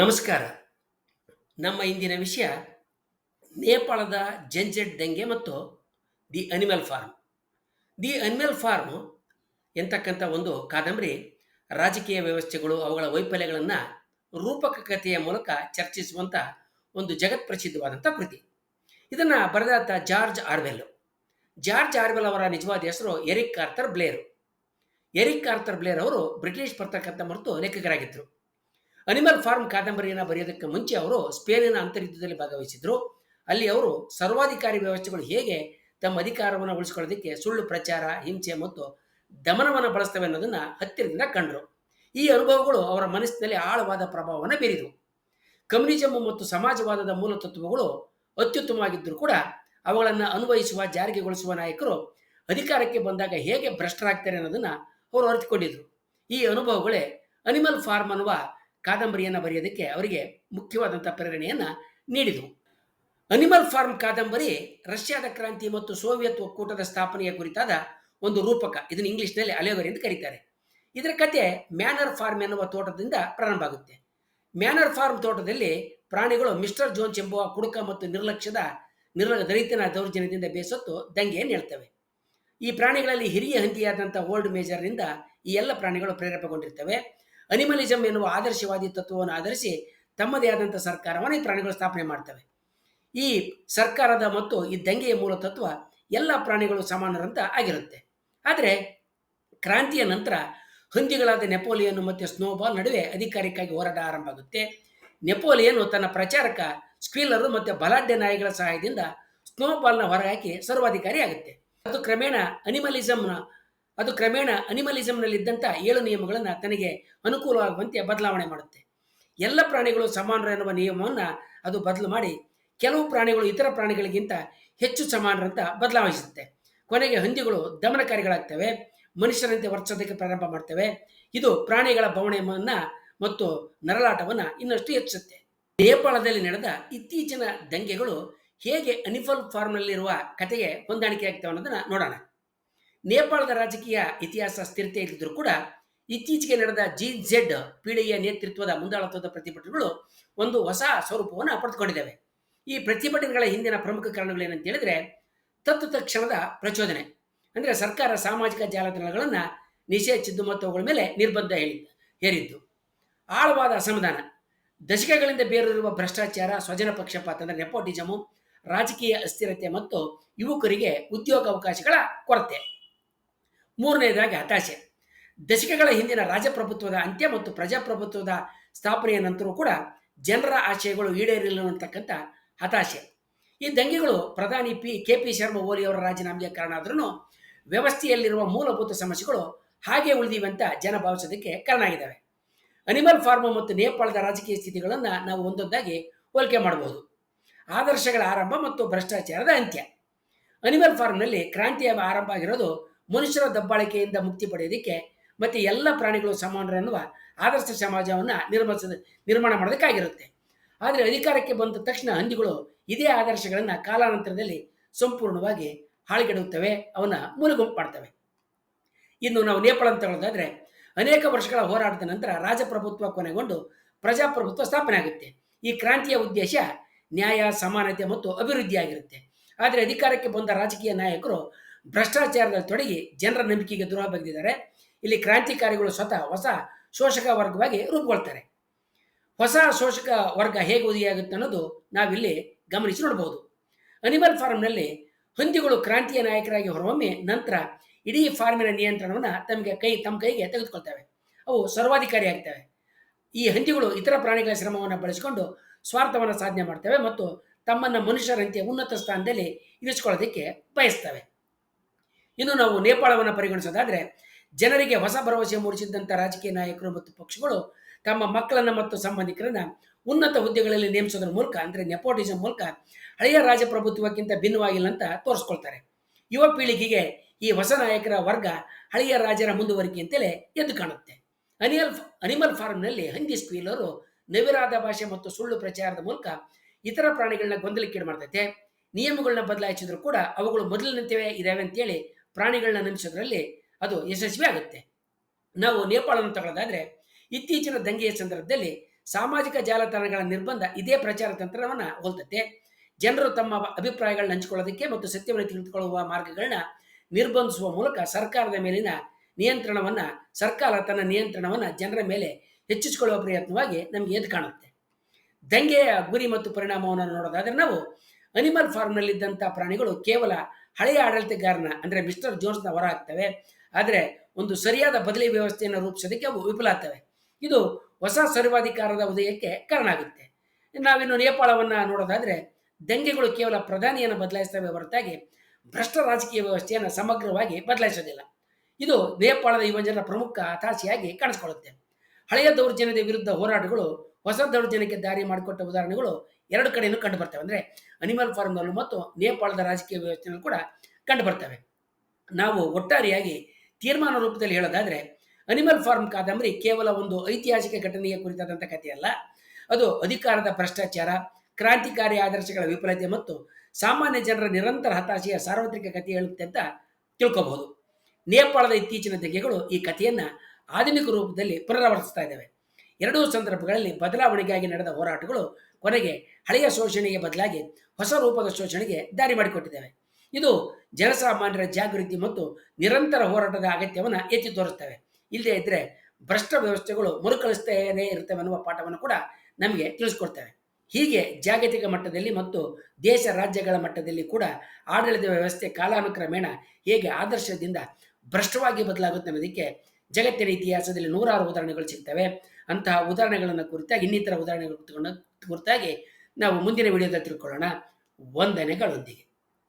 ನಮಸ್ಕಾರ. ನಮ್ಮ ಇಂದಿನ ವಿಷಯ ನೇಪಾಳದ ಜಂಜೆಟ್ ದಂಗೆ ಮತ್ತು the Animal Farm. The Animal Farm ಎಂತಕ್ಕಂಥ ಒಂದು ಕಾದಂಬರಿ ರಾಜಕೀಯ ವ್ಯವಸ್ಥೆಗಳು, ಅವುಗಳ ವೈಫಲ್ಯಗಳನ್ನು ರೂಪಕ ಕಥೆಯ ಮೂಲಕ ಚರ್ಚಿಸುವಂಥ ಒಂದು ಜಗತ್ ಪ್ರಸಿದ್ಧವಾದಂಥ ಕೃತಿ. ಇದನ್ನು ಬರೆದಾತ ಜಾರ್ಜ್ ಆರ್ವೆಲ್. ಜಾರ್ಜ್ ಆರ್ವೆಲ್ ಅವರ ನಿಜವಾದ ಹೆಸರು Eric Arthur Blair. Eric Arthur Blair ಅವರು ಬ್ರಿಟಿಷ್ ಪತ್ರಕರ್ತ ಮತ್ತು ಲೇಖಕರಾಗಿದ್ದರು ಅನಿಮಲ್ ಫಾರ್ಮ್ ಕಾದಂಬರಿಯನ್ನು ಬರೆಯೋದಕ್ಕೆ ಮುಂಚೆ ಅವರು ಸ್ಪೇನಿನ ಅಂತರ್ಯುದ್ಧದಲ್ಲಿ ಭಾಗವಹಿಸಿದ್ರು. ಅಲ್ಲಿ ಅವರು ಸರ್ವಾಧಿಕಾರಿ ವ್ಯವಸ್ಥೆಗಳು ಹೇಗೆ ತಮ್ಮ ಅಧಿಕಾರವನ್ನು ಉಳಿಸಿಕೊಳ್ಳೋದಕ್ಕೆ ಸುಳ್ಳು ಪ್ರಚಾರ, ಹಿಂಸೆ ಮತ್ತು ದಮನವನ್ನು ಬಳಸ್ತವೆ ಅನ್ನೋದನ್ನು ಹತ್ತಿರದಿಂದ ಕಂಡರು. ಈ ಅನುಭವಗಳು ಅವರ ಮನಸ್ಸಿನಲ್ಲಿ ಆಳವಾದ ಪ್ರಭಾವವನ್ನು ಬೀರಿದವು. ಕಮ್ಯುನಿಸಮ್ ಮತ್ತು ಸಮಾಜವಾದದ ಮೂಲ ತತ್ವಗಳು ಅತ್ಯುತ್ತಮವಾಗಿದ್ದರೂ ಕೂಡ ಅವುಗಳನ್ನು ಅನ್ವಯಿಸುವ, ಜಾರಿಗೆಗೊಳಿಸುವ ನಾಯಕರು ಅಧಿಕಾರಕ್ಕೆ ಬಂದಾಗ ಹೇಗೆ ಭ್ರಷ್ಟರಾಗ್ತಾರೆ ಅನ್ನೋದನ್ನು ಅವರು ಅರಿತುಕೊಂಡಿದ್ರು. ಈ ಅನುಭವಗಳೇ ಅನಿಮಲ್ ಫಾರ್ಮ್ ಅನ್ನುವ ಕಾದಂಬರಿಯನ್ನು ಬರೆಯೋದಕ್ಕೆ ಅವರಿಗೆ ಮುಖ್ಯವಾದಂಥ ಪ್ರೇರಣೆಯನ್ನು ನೀಡಿದವು ಅನಿಮಲ್ ಫಾರ್ಮ್ ಕಾದಂಬರಿ ರಷ್ಯಾದ ಕ್ರಾಂತಿ ಮತ್ತು ಸೋವಿಯತ್ ಒಕ್ಕೂಟದ ಸ್ಥಾಪನೆಯ ಕುರಿತಾದ ಒಂದು ರೂಪಕ. ಇದನ್ನು ಇಂಗ್ಲಿಷ್ನಲ್ಲಿ ಅಲೆವರಿ ಎಂದು ಕರೀತಾರೆ. ಇದರ ಕತೆ ಮ್ಯಾನರ್ ಫಾರ್ಮ್ ಎನ್ನುವ ತೋಟದಿಂದ ಪ್ರಾರಂಭ ಆಗುತ್ತೆ. ಮ್ಯಾನರ್ ಫಾರ್ಮ್ ತೋಟದಲ್ಲಿ ಪ್ರಾಣಿಗಳು ಮಿಸ್ಟರ್ ಜೋನ್ಸ್ ಎಂಬುವ ಕುಡುಕ ಮತ್ತು ನಿರ್ಲಕ್ಷ್ಯದ ನಿರ್ಲ ದಲಿತನ ದೌರ್ಜನ್ಯದಿಂದ ಬೇಸತ್ತು ದಂಗೆಯನ್ನು ಹೇಳ್ತವೆ. ಈ ಪ್ರಾಣಿಗಳಲ್ಲಿ ಹಿರಿಯ ಹಂತಿಯಾದಂಥ ಓಲ್ಡ್ ಮೇಜರ್ನಿಂದ ಈ ಎಲ್ಲ ಪ್ರಾಣಿಗಳು ಪ್ರೇರೇಪಗೊಂಡಿರ್ತವೆ. ಅನಿಮಲಿಸಮ್ ಎನ್ನುವ ಆದರ್ಶವಾದಿ ತತ್ವವನ್ನು ಆಧರಿಸಿ ತಮ್ಮದೇ ಆದಂಥ ಸರ್ಕಾರವನ್ನು ಈ ಪ್ರಾಣಿಗಳು ಸ್ಥಾಪನೆ ಮಾಡ್ತವೆ. ಈ ಸರ್ಕಾರದ ಮತ್ತು ಈ ದಂಗೆಯ ಮೂಲ ತತ್ವ ಎಲ್ಲ ಪ್ರಾಣಿಗಳು ಸಮಾನರಂತ ಆಗಿರುತ್ತೆ. ಆದರೆ ಕ್ರಾಂತಿಯ ನಂತರ ಹಂದಿಗಳಾದ ನೆಪೋಲಿಯನ್ ಮತ್ತು ಸ್ನೋಬಾಲ್ ನಡುವೆ ಅಧಿಕಾರಿಕ್ಕಾಗಿ ಹೋರಾಟ ಆರಂಭ ಆಗುತ್ತೆ. ನೆಪೋಲಿಯನ್ ತನ್ನ ಪ್ರಚಾರಕ, ಸ್ಕ್ವೀಲರು ಮತ್ತು ಬಲಾಢ್ಯ ನಾಯಿಗಳ ಸಹಾಯದಿಂದ ಸ್ನೋಬಾಲ್ನ ಹೊರಹಾಕಿ ಸರ್ವಾಧಿಕಾರಿ ಆಗುತ್ತೆ. ಅದು ಕ್ರಮೇಣ ಅನಿಮಲಿಸಮ್ನ ಅದು ಕ್ರಮೇಣ ಅನಿಮಲಿಸಮ್ನಲ್ಲಿದ್ದಂಥ ಏಳು ನಿಯಮಗಳನ್ನು ತನಗೆ ಅನುಕೂಲವಾಗುವಂತೆ ಬದಲಾವಣೆ ಮಾಡುತ್ತೆ. ಎಲ್ಲ ಪ್ರಾಣಿಗಳು ಸಮಾನರು ಎನ್ನುವ ನಿಯಮವನ್ನು ಅದು ಬದಲು ಮಾಡಿ ಕೆಲವು ಪ್ರಾಣಿಗಳು ಇತರ ಪ್ರಾಣಿಗಳಿಗಿಂತ ಹೆಚ್ಚು ಸಮಾನರಂತ ಬದಲಾಯಿಸುತ್ತೆ ಕೊನೆಗೆ ಹಂದಿಗಳು ದಮನಕಾರಿಗಳಾಗ್ತವೆ, ಮನುಷ್ಯರಂತೆ ವರ್ತಿಸೋದಕ್ಕೆ ಪ್ರಾರಂಭ ಮಾಡ್ತವೆ. ಇದು ಪ್ರಾಣಿಗಳ ಬವಣೆಯನ್ನು ಮತ್ತು ನರಳಾಟವನ್ನು ಇನ್ನಷ್ಟು ಹೆಚ್ಚಿಸುತ್ತೆ. ನೇಪಾಳದಲ್ಲಿ ನಡೆದ ಇತ್ತೀಚಿನ ದಂಗೆಗಳು ಹೇಗೆ ಅನಿಫಲ್ ಫಾರ್ಮ್ನಲ್ಲಿರುವ ಕಥೆಗೆ ಹೊಂದಾಣಿಕೆ ಆಗ್ತವೆ ಅನ್ನೋದನ್ನ ನೋಡೋಣ. ನೇಪಾಳದ ರಾಜಕೀಯ ಇತಿಹಾಸ ಸ್ಥಿರತೆ ಇದ್ದರೂ ಕೂಡ ಇತ್ತೀಚೆಗೆ ನಡೆದ ಜಿ ಜೆಡ್ ಪೀಳಿಗೆಯ ನೇತೃತ್ವದ ಮುಂದಾಳತ್ವದ ಪ್ರತಿಭಟನೆಗಳು ಒಂದು ಹೊಸ ಸ್ವರೂಪವನ್ನು ಪಡೆದುಕೊಂಡಿದ್ದಾವೆ. ಈ ಪ್ರತಿಭಟನೆಗಳ ಹಿಂದಿನ ಪ್ರಮುಖ ಕಾರಣಗಳೇನಂತ ಹೇಳಿದ್ರೆ ತತ್ತು ತಕ್ಷಣದ ಪ್ರಚೋದನೆ. ಅಂದರೆ ಸರ್ಕಾರ ಸಾಮಾಜಿಕ ಜಾಲತಾಣಗಳನ್ನು ನಿಷೇಧಿಸಿದ್ದು ಮತ್ತು ಅವುಗಳ ಮೇಲೆ ನಿರ್ಬಂಧ ಹೇಳಿ, ಹೇರಿದ್ದು. ಆಳವಾದ ಅಸಮಾಧಾನ. ದಶಕಗಳಿಂದ ಬೇರೂರುವ ಭ್ರಷ್ಟಾಚಾರ, ಸ್ವಜನ ಪಕ್ಷಪಾತ ಅಂದರೆ ನೆಪೋಟಿಸಮು ರಾಜಕೀಯ ಅಸ್ಥಿರತೆ ಮತ್ತು ಯುವಕರಿಗೆ ಉದ್ಯೋಗ ಅವಕಾಶಗಳ ಕೊರತೆ. ಮೂರನೇದಾಗಿ ಹತಾಶೆ ದಶಕಗಳ ಹಿಂದಿನ ರಾಜಪ್ರಭುತ್ವದ ಅಂತ್ಯ ಮತ್ತು ಪ್ರಜಾಪ್ರಭುತ್ವದ ಸ್ಥಾಪನೆಯ ನಂತರವೂ ಕೂಡ ಜನರ ಆಶಯಗಳು ಈಡೇರಿಲ್ಲ ಅಂತಕ್ಕಂಥ ಹತಾಶೆ. ಈ ದಂಗೆಗಳು ಪ್ರಧಾನಿ P, K P Sharma Oli ಅವರ ರಾಜೀನಾಮೆಗೆ ಕಾರಣ ಆದ್ರೂ ವ್ಯವಸ್ಥೆಯಲ್ಲಿರುವ ಮೂಲಭೂತ ಸಮಸ್ಯೆಗಳು ಹಾಗೆ ಉಳಿದಿವೆ ಅಂತ ಜನ ಭಾವಿಸೋದಕ್ಕೆ ಕಾರಣ ಆಗಿದ್ದಾವೆ. ಅನಿಮಲ್ ಫಾರ್ಮ್ ಮತ್ತು ನೇಪಾಳದ ರಾಜಕೀಯ ಸ್ಥಿತಿಗಳನ್ನು ನಾವು ಒಂದೊಂದಾಗಿ ಹೋಲಿಕೆ ಮಾಡಬಹುದು. ಆದರ್ಶಗಳ ಆರಂಭ ಮತ್ತು ಭ್ರಷ್ಟಾಚಾರದ ಅಂತ್ಯ. ಅನಿಮಲ್ ಫಾರ್ಮ್ನಲ್ಲಿ ಕ್ರಾಂತಿಯ ಆರಂಭ ಆಗಿರೋದು ಮನುಷ್ಯರ ದಬ್ಬಾಳಿಕೆಯಿಂದ ಮುಕ್ತಿ ಪಡೆಯೋದಕ್ಕೆ ಮತ್ತು ಎಲ್ಲ ಪ್ರಾಣಿಗಳು ಸಮಾನರೆನ್ನುವ ಆದರ್ಶ ಸಮಾಜವನ್ನು ನಿರ್ಮಿಸ ನಿರ್ಮಾಣ ಮಾಡೋದಕ್ಕಾಗಿರುತ್ತೆ. ಆದರೆ ಅಧಿಕಾರಕ್ಕೆ ಬಂದ ತಕ್ಷಣ ಹಂದಿಗಳು ಇದೇ ಆದರ್ಶಗಳನ್ನು ಕಾಲಾನಂತರದಲ್ಲಿ ಸಂಪೂರ್ಣವಾಗಿ ಹಾಳುಗೆಡುತ್ತವೆ ಅವನ್ನ ಮೂಲಗುಂಪು ಮಾಡ್ತವೆ. ಇನ್ನು ನಾವು ನೇಪಾಳ ಅಂತ ಹೇಳೋದಾದ್ರೆ, ಅನೇಕ ವರ್ಷಗಳ ಹೋರಾಟದ ನಂತರ ರಾಜಪ್ರಭುತ್ವ ಕೊನೆಗೊಂಡು ಪ್ರಜಾಪ್ರಭುತ್ವ ಸ್ಥಾಪನೆ ಆಗುತ್ತೆ. ಈ ಕ್ರಾಂತಿಯ ಉದ್ದೇಶ ನ್ಯಾಯ, ಸಮಾನತೆ ಮತ್ತು ಅಭಿವೃದ್ಧಿ ಆಗಿರುತ್ತೆ ಆದರೆ ಅಧಿಕಾರಕ್ಕೆ ಬಂದ ರಾಜಕೀಯ ನಾಯಕರು ಭ್ರಷ್ಟಾಚಾರದಲ್ಲಿ ತೊಡಗಿ ಜನರ ನಂಬಿಕೆಗೆ ದ್ರೋಹ ಬಗೆದಿದ್ದಾರೆ. ಇಲ್ಲಿ ಕ್ರಾಂತಿಕಾರಿಗಳು ಸ್ವತಃ ಹೊಸ ಶೋಷಕ ವರ್ಗವಾಗಿ ರೂಪುಗೊಳ್ತಾರೆ. ಹೊಸ ಶೋಷಕ ವರ್ಗ ಹೇಗೆ ಉದಿಯಾಗುತ್ತೆ ಅನ್ನೋದು ನಾವಿಲ್ಲಿ ಗಮನಿಸಿ ನೋಡಬಹುದು. ಅನಿಮಲ್ ಫಾರ್ಮ್ನಲ್ಲಿ ಹಂದಿಗಳು ಕ್ರಾಂತಿಯ ನಾಯಕರಾಗಿ ಹೊರಹೊಮ್ಮೆ ನಂತರ ಇಡೀ ಫಾರ್ಮಿನ ನಿಯಂತ್ರಣವನ್ನು ತಮಗೆ ಕೈ, ತಮ್ಮ ಕೈಗೆ ತೆಗೆದುಕೊಳ್ತವೆ. ಅವು ಸರ್ವಾಧಿಕಾರಿ ಆಗ್ತವೆ. ಈ ಹಂದಿಗಳು ಇತರ ಪ್ರಾಣಿಗಳ ಶ್ರಮವನ್ನು ಬಳಸಿಕೊಂಡು ಸ್ವಾರ್ಥವನ್ನು ಸಾಧನೆ ಮಾಡ್ತವೆ ಮತ್ತು ತಮ್ಮನ್ನು ಮನುಷ್ಯರಂತೆ ಉನ್ನತ ಸ್ಥಾನದಲ್ಲಿ ಇರಿಸಿಕೊಳ್ಳೋದಕ್ಕೆ ಬಯಸ್ತವೆ. ಇನ್ನು ನಾವು ನೇಪಾಳವನ್ನು ಪರಿಗಣಿಸೋದಾದ್ರೆ, ಜನರಿಗೆ ಹೊಸ ಭರವಸೆ ಮೂಡಿಸಿದ್ದಂಥ ರಾಜಕೀಯ ನಾಯಕರು ಮತ್ತು ಪಕ್ಷಗಳು ತಮ್ಮ ಮಕ್ಕಳನ್ನು ಮತ್ತು ಸಂಬಂಧಿಕರನ್ನ ಉನ್ನತ ಹುದ್ದೆಗಳಲ್ಲಿ ನೇಮಿಸೋದ್ರ ಮೂಲಕ, ಅಂದರೆ ನೆಪೋಟಿಸಂ ಮೂಲಕ ಹಳೆಯ ರಾಜಪ್ರಭುತ್ವಕ್ಕಿಂತ ಭಿನ್ನವಾಗಿಲ್ಲ ಅಂತ ತೋರಿಸ್ಕೊಳ್ತಾರೆ. ಯುವ ಪೀಳಿಗೆಗೆ ಈ ಹೊಸ ನಾಯಕರ ವರ್ಗ ಹಳೆಯ ರಾಜರ ಮುಂದುವರಿಕೆ ಅಂತಲೇ ಎದ್ದು ಕಾಣುತ್ತೆ. ಅನಿಮಲ್ ಅನಿಮಲ್ ಫಾರ್ಮ್ನಲ್ಲಿ ಹಂದಿ ಸ್ಪೀಲರು ನವಿರಾದ ಭಾಷೆ ಮತ್ತು ಸುಳ್ಳು ಪ್ರಚಾರದ ಮೂಲಕ ಇತರ ಪ್ರಾಣಿಗಳನ್ನ ಗೊಂದಲಕ್ಕೀಡು ಮಾಡ್ತೈತೆ. ನಿಯಮಗಳನ್ನ ಬದಲಾಯಿಸಿದ್ರು ಕೂಡ ಅವುಗಳು ಮೊದಲಿನಂತೆಯೇ ಇದಾವೆ ಅಂತೇಳಿ ಪ್ರಾಣಿಗಳನ್ನ ನಂಬಿಸೋದ್ರಲ್ಲಿ ಅದು ಯಶಸ್ವಿ ಆಗುತ್ತೆ. ನಾವು ನೇಪಾಳವನ್ನು ತಗೊಳ್ಳೋದಾದ್ರೆ ಇತ್ತೀಚಿನ ದಂಗೆಯ ಸಂದರ್ಭದಲ್ಲಿ ಸಾಮಾಜಿಕ ಜಾಲತಾಣಗಳ ನಿರ್ಬಂಧ ಇದೇ ಪ್ರಚಾರ ತಂತ್ರವನ್ನು ಹೋಲ್ತತೆ. ಜನರು ತಮ್ಮ ಅಭಿಪ್ರಾಯಗಳನ್ನ ಹಂಚಿಕೊಳ್ಳೋದಕ್ಕೆ ಮತ್ತು ಸತ್ಯವನ್ನು ತಿಳಿದುಕೊಳ್ಳುವ ಮಾರ್ಗಗಳನ್ನ ನಿರ್ಬಂಧಿಸುವ ಮೂಲಕ ಸರ್ಕಾರದ ಮೇಲಿನ ನಿಯಂತ್ರಣವನ್ನ, ಸರ್ಕಾರ ತನ್ನ ನಿಯಂತ್ರಣವನ್ನ ಜನರ ಮೇಲೆ ಹೆಚ್ಚಿಸಿಕೊಳ್ಳುವ ಪ್ರಯತ್ನವಾಗಿ ನಮಗೆ ಎದ್ದು ಕಾಣುತ್ತೆ. ದಂಗೆಯ ಗುರಿ ಮತ್ತು ಪರಿಣಾಮವನ್ನು ನೋಡೋದಾದ್ರೆ ನಾವು ಅನಿಮಲ್ ಫಾರ್ಮ್ನಲ್ಲಿದ್ದಂಥ ಪ್ರಾಣಿಗಳು ಕೇವಲ ಹಳೆಯ ಆಡಳಿತಗಾರನ, ಅಂದರೆ ಮಿಸ್ಟರ್ ಜೋನ್ಸ್ನ ಹೊರ ಆಗ್ತವೆ ಆದರೆ ಒಂದು ಸರಿಯಾದ ಬದಲಿ ವ್ಯವಸ್ಥೆಯನ್ನು ರೂಪಿಸೋದಕ್ಕೆ ಅವು ವಿಫಲ ಆಗ್ತವೆ. ಇದು ಹೊಸ ಸರ್ವಾಧಿಕಾರದ ಉದಯಕ್ಕೆ ಕಾರಣ ಆಗುತ್ತೆ. ನಾವಿನ್ನು ನೇಪಾಳವನ್ನು ನೋಡೋದಾದ್ರೆ, ದಂಗೆಗಳು ಕೇವಲ ಪ್ರಧಾನಿಯನ್ನು ಬದಲಾಯಿಸ್ತವೆ ಹೊರತಾಗಿ ಭ್ರಷ್ಟ ರಾಜಕೀಯ ವ್ಯವಸ್ಥೆಯನ್ನು ಸಮಗ್ರವಾಗಿ ಬದಲಾಯಿಸೋದಿಲ್ಲ. ಇದು ನೇಪಾಳದ ಯುವಜನರ ಪ್ರಮುಖ ಹತಾಶೆಯಾಗಿ ಕಾಣಿಸ್ಕೊಳ್ಳುತ್ತೆ. ಹಳೆಯ ದೌರ್ಜನ್ಯದ ವಿರುದ್ಧ ಹೋರಾಟಗಳು ಹೊಸ ದೌರ್ಜನ್ಯಕ್ಕೆ ದಾರಿ ಮಾಡಿಕೊಟ್ಟ ಉದಾಹರಣೆಗಳು ಎರಡು ಕಡೆಯೂ ಕಂಡು ಬರ್ತವೆ ಅಂದರೆ ಅನಿಮಲ್ ಫಾರ್ಮ್ನಲ್ಲೂ ಮತ್ತು ನೇಪಾಳದ ರಾಜಕೀಯ ವ್ಯವಸ್ಥೆಯಲ್ಲೂ ಕೂಡ ಕಂಡು ಬರ್ತವೆ ನಾವು ಒಟ್ಟಾರೆಯಾಗಿ ತೀರ್ಮಾನ ರೂಪದಲ್ಲಿ ಹೇಳೋದಾದ್ರೆ ಅನಿಮಲ್ ಫಾರ್ಮ್ ಕಾದಂಬರಿ ಕೇವಲ ಒಂದು ಐತಿಹಾಸಿಕ ಘಟನೆಯ ಕುರಿತಾದಂಥ ಕಥೆಯಲ್ಲ. ಅದು ಅಧಿಕಾರದ ಭ್ರಷ್ಟಾಚಾರ, ಕ್ರಾಂತಿಕಾರಿ ಆದರ್ಶಗಳ ವಿಫಲತೆ ಮತ್ತು ಸಾಮಾನ್ಯ ಜನರ ನಿರಂತರ ಹತಾಶೆಯ ಸಾರ್ವತ್ರಿಕ ಕಥೆ ಹೇಳುತ್ತೆ ಅಂತ ತಿಳ್ಕೋಬಹುದು. ನೇಪಾಳದ ಇತ್ತೀಚಿನ ತೆಗೆಗಳು ಈ ಕಥೆಯನ್ನ ಆಧುನಿಕ ರೂಪದಲ್ಲಿ ಪುನರಾವರ್ತಿಸ್ತಾ ಇದ್ದಾವೆ. ಎರಡೂ ಸಂದರ್ಭಗಳಲ್ಲಿ ಬದಲಾವಣೆಗಾಗಿ ನಡೆದ ಹೋರಾಟಗಳು ಕೊನೆಗೆ ಹಳೆಯ ಶೋಷಣೆಗೆ ಬದಲಾಗಿ ಹೊಸ ರೂಪದ ಶೋಷಣೆಗೆ ದಾರಿ ಮಾಡಿಕೊಟ್ಟಿದ್ದೇವೆ. ಇದು ಜನಸಾಮಾನ್ಯರ ಜಾಗೃತಿ ಮತ್ತು ನಿರಂತರ ಹೋರಾಟದ ಅಗತ್ಯವನ್ನು ಎತ್ತಿ ತೋರಿಸ್ತವೆ ಇಲ್ಲದೇ ಇದ್ದರೆ ಭ್ರಷ್ಟ ವ್ಯವಸ್ಥೆಗಳು ಮರುಕಳಿಸ್ತೇನೆ ಇರ್ತವೆ ಅನ್ನುವ ಪಾಠವನ್ನು ಕೂಡ ನಮಗೆ ತಿಳಿಸ್ಕೊಡ್ತವೆ. ಹೀಗೆ ಜಾಗತಿಕ ಮಟ್ಟದಲ್ಲಿ ಮತ್ತು ದೇಶ ರಾಜ್ಯಗಳ ಮಟ್ಟದಲ್ಲಿ ಕೂಡ ಆಡಳಿತ ವ್ಯವಸ್ಥೆ ಕಾಲಾನುಕ್ರಮೇಣ ಹೇಗೆ ಆದರ್ಶದಿಂದ ಭ್ರಷ್ಟವಾಗಿ ಬದಲಾಗುತ್ತೆ ಅನ್ನೋದಕ್ಕೆ ಜಗತ್ತಿನ ಇತಿಹಾಸದಲ್ಲಿ ನೂರಾರು ಉದಾಹರಣೆಗಳು ಸಿಗ್ತವೆ. ಅಂತಹ ಉದಾಹರಣೆಗಳನ್ನು ಕುರಿತಾಗಿ, ಇನ್ನಿತರ ಉದಾಹರಣೆಗಳು ಕುರಿತಾಗಿ ನಾವು ಮುಂದಿನ ವಿಡಿಯೋದಲ್ಲಿ ತಿಳ್ಕೊಳ್ಳೋಣ. ವಂದನೆಗಳೊಂದಿಗೆ.